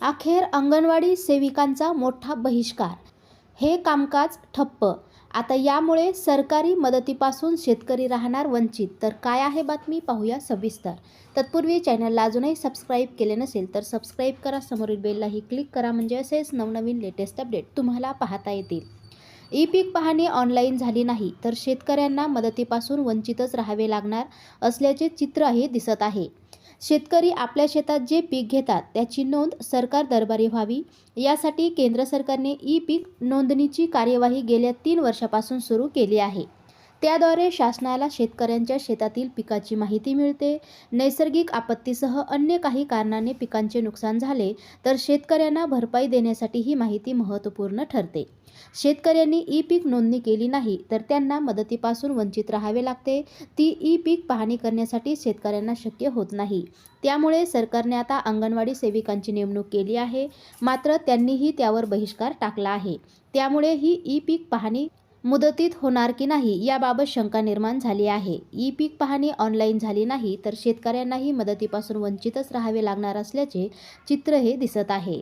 अखेर अंगणवाडी सेविकांचा मोठा बहिष्कार. हे कामकाज ठप्प. आता यामुळे सरकारी मदतीपासून शेतकरी राहणार वंचित. तर काय आहे बातमी? पाहूया सविस्तर. तत्पूर्वी चॅनलला अजूनही सबस्क्राईब केले नसेल तर सबस्क्राईब करा. समोरील बेललाही क्लिक करा. म्हणजे असेच नवनवीन लेटेस्ट अपडेट तुम्हाला पाहता येतील. ई पीक पाहणी ऑनलाईन झाली नाही तर शेतकऱ्यांना मदतीपासून वंचितच राहावे लागणार असल्याचे चित्रही दिसत आहे. शेतकरी आपल्या शेतात जे पीक घेतात त्याची नोंद सरकार दरबारी व्हावी. यासाठी केंद्र सरकारने ई पीक नोंदणीची कार्यवाही गेल्या तीन वर्षापासून सुरू केली आहे. त्याद्वारे शासनाला शेतकऱ्यांच्या शेतातील पिकाची माहिती मिळते. नैसर्गिक आपत्तीसह अन्य काही कारणाने पिकांचे नुकसान झाले तर शेतकऱ्यांना भरपाई देण्यासाठी ही माहिती महत्त्वपूर्ण ठरते. शेतकऱ्यांनी ई पीक नोंदणी केली नाही तर त्यांना मदतीपासून वंचित राहावे लागते. ती ई पीक पाहणी करण्यासाठी शेतकऱ्यांना शक्य होत नाही. त्यामुळे सरकारने आता अंगणवाडी सेविकांची नेमणूक केली आहे. मात्र त्यांनीही त्यावर बहिष्कार टाकला आहे. त्यामुळे ही ई पीक पाहणी मुदतीत होणार की नाही याबाबत शंका निर्माण झाली आहे. ई पीक पाहणी ऑनलाईन झाली नाही तर शेतकऱ्यांनाही मदतीपासून वंचितच राहावे लागणार असल्याचे चित्र हे दिसत आहे.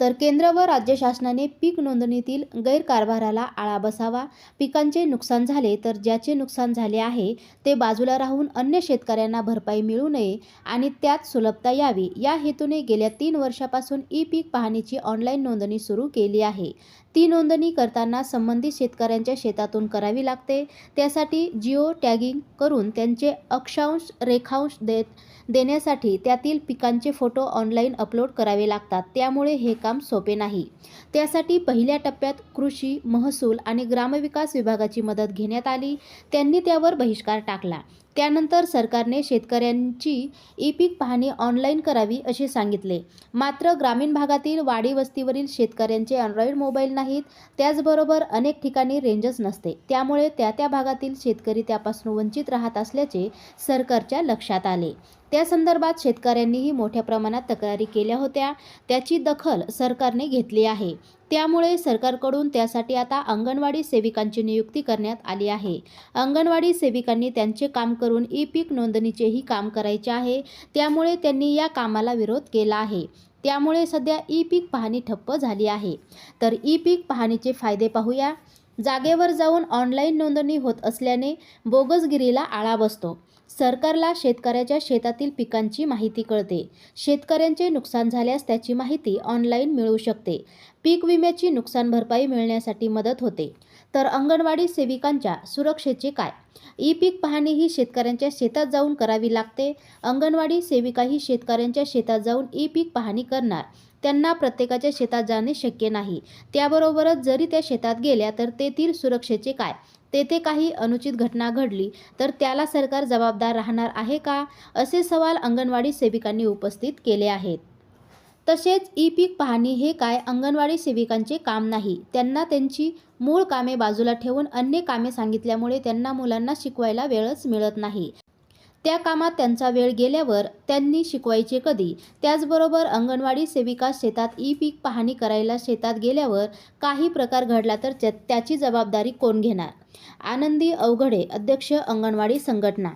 तर केंद्र व राज्य शासनाने पीक नोंदणीतील गैरकारभाराला आळा बसावा पिकांचे नुकसान झाले तर ज्याचे नुकसान झाले आहे ते बाजूला राहून अन्य शेतकऱ्यांना भरपाई मिळू नये आणि त्यात सुलभता यावी. या हेतूने गेल्या तीन वर्षापासून ई पीक पाहणीची ऑनलाईन नोंदणी सुरू केली आहे. ती नोंदणी करताना संबंधित शेतकऱ्यांच्या शेतातून करावी लागते. त्यासाठी जिओ टॅगिंग करून त्यांचे अक्षांश रेखांश देत देण्यासाठी त्यातील पिकांचे फोटो ऑनलाईन अपलोड करावे लागतात. त्यामुळे हे काम सोपे नाही. त्यासाठी पहिल्या टप्प्यात कृषी महसूल आणि ग्रामविकास विभागाची मदत घेण्यात आली. त्यांनी त्यावर बहिष्कार टाकला. त्यानंतर सरकारने शेतकऱ्यांची ई पीक पाहणी ऑनलाईन करावी असे सांगितले. मात्र ग्रामीण भागातील वाडी वस्तीवरील शेतकऱ्यांचे अँड्रॉइड मोबाईल नाहीत. त्याचबरोबर अनेक ठिकाणी रेंजच नसते. त्यामुळे त्या त्या भागातील शेतकरी त्यापासून वंचित राहत असल्याचे सरकारच्या लक्षात आले. त्या संदर्भात शेतकऱ्यांनीही मोठ्या प्रमाणात तक्रारी केल्या होत्या. त्याची दखल सरकारने घेतली आहे. त्यामुळे सरकारकडून त्यासाठी आता अंगणवाडी सेविकांची नियुक्ती करण्यात आली आहे. अंगणवाडी सेविकांनी त्यांचे काम करून ई पीक नोंदणीचेही काम करायचे आहे. त्यामुळे त्यांनी या कामाला विरोध केला आहे. त्यामुळे सध्या ई पीक पाहणी ठप्प झाली आहे. तर ई पीक पाहणीचे फायदे पाहूया. जागेवर जाऊन ऑनलाईन नोंदणी होत असल्याने बोगसगिरीला आळा बसतो. सरकारला शेतकऱ्याच्या शेतातील पिकांची माहिती कळते. शेतकऱ्यांचे नुकसान झाल्यास त्याची माहिती ऑनलाईन मिळू शकते. पीक विम्याची नुकसान भरपाई मिळण्यासाठी मदत होते. तर अंगणवाडी सेविकांच्या सुरक्षेचे काय? ई पीक पाहणी ही शेतकऱ्यांच्या शेतात जाऊन करावी लागते. अंगणवाडी सेविका ही शेतकऱ्यांच्या शेतात जाऊन ई पीक पाहणी करणार. त्यांना प्रत्येकाच्या शेतात जाणे शक्य नाही. त्याबरोबरच जरी त्या शेतात गेल्या तर तेथील सुरक्षेचे काय? तेथे काही अनुचित घटना घडली तर त्याला सरकार जबाबदार राहणार आहे का? असे सवाल अंगणवाडी सेविकांनी उपस्थित केले आहेत. तसेच ई पीक पाहणी हे काय अंगणवाडी सेविकांचे काम नाही. त्यांना त्यांची मूळ कामे बाजूला ठेवून अन्य कामे सांगितल्यामुळे त्यांना मुलांना शिकवायला वेळच मिळत नाही. त्या कामात त्यांचा वेळ गेल्यावर त्यांनी शिकवायचे कधी? त्याचबरोबर अंगणवाडी सेविका शेतात ई पीक पाहणी करायला शेतात गेल्यावर काही प्रकार घडला तर त्या- त्याची जबाबदारी कोण घेणार? आनंदी अवघडे अध्यक्ष अंगणवाडी संघटना